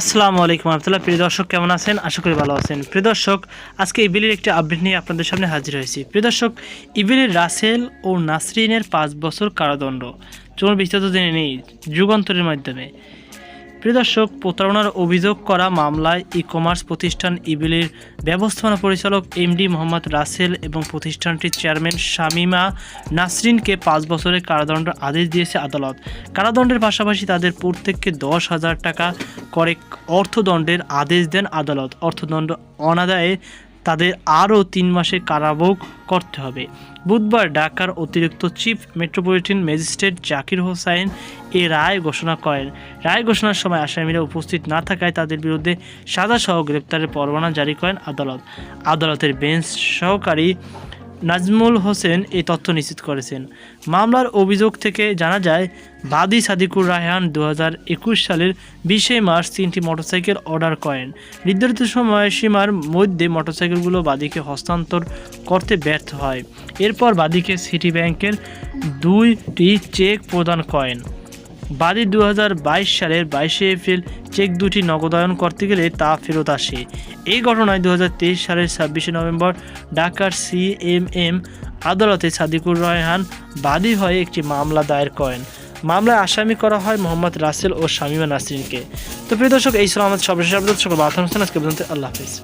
আসসালামু আলাইকুম আবদুল্লাহ প্রিয় দর্শক, কেমন আছেন? আশা করি ভালো আছেন। প্রিয় দর্শক, আজকে ইবিলের একটি আপডেট নিয়ে আপনাদের সামনে হাজির হয়েছি। প্রিয় দর্শক ইবিলের রাসেল ও নাসরিনের পাঁচ বছর কারাদণ্ড। চলুন বিস্তারিত জেনে নেই যুগান্তরের মাধ্যমে। প্রিয় দর্শক, প্রতারণার অভিযোগ করা মামলায় ই কমার্স প্রতিষ্ঠান ইবিলির ব্যবস্থাপনা পরিচালক এমডি মোহাম্মদ রাসেল এবং প্রতিষ্ঠানটির চেয়ারম্যান শামিমা নাসরিনকে পাঁচ বছরের কারাদণ্ড আদেশ দিয়েছে আদালত। কারাদণ্ডের পাশাপাশি তাদের প্রত্যেককে দশ হাজার টাকা করে অর্থদণ্ডের আদেশ দেন আদালত। অর্থদণ্ড অনাদায়ে তাদের আরও তিন মাসের কারাভোগ করতে হবে। বুধবার ঢাকার অতিরিক্ত chief metropolitan magistrate Zakir Hossain এ রায় ঘোষণা করেন। রায় ঘোষণার সময় আসামিরা উপস্থিত না থাকায় তাদের বিরুদ্ধে সাজাসহ গ্রেপ্তারের পরোয়ানা জারি করেন আদালত। আদালতের বেঞ্চ সহকারী নাজমুল হোসেন এই তথ্য নিশ্চিত করেছেন। মামলার অভিযোগ থেকে জানা যায়, বাদি সাদিকুর রায়হান দু হাজার একুশ সালের বিশে মার্চ তিনটি মোটরসাইকেল অর্ডার করেন। নির্ধারিত সময়সীমার মধ্যে মোটরসাইকেলগুলো বাদিকে হস্তান্তর করতে ব্যর্থ হয়। এরপর বাদিকে সিটি ব্যাংকের দুইটি চেক প্রদান করেন। বাদী দু হাজার বাইশ সালের বাইশে এপ্রিল চেক দুটি নগদায়ন করতে গেলে তা ফেরত আসে। এই ঘটনায় দু হাজার তেইশ সালের ছাব্বিশে নভেম্বর ঢাকার সিএমএম আদালতে সাদিকুর রয়হান বাদী হয়ে একটি মামলা দায়ের করেন। মামলায় আসামি করা হয় মোহাম্মদ রাসেল ও শামিমা নাসরিনকে। তো প্রিয় দর্শক, এই ছিল আমাদের সর্বশেষ আপডেট। সকল অনুষ্ঠান আজকে আল্লাহ হাফিজ।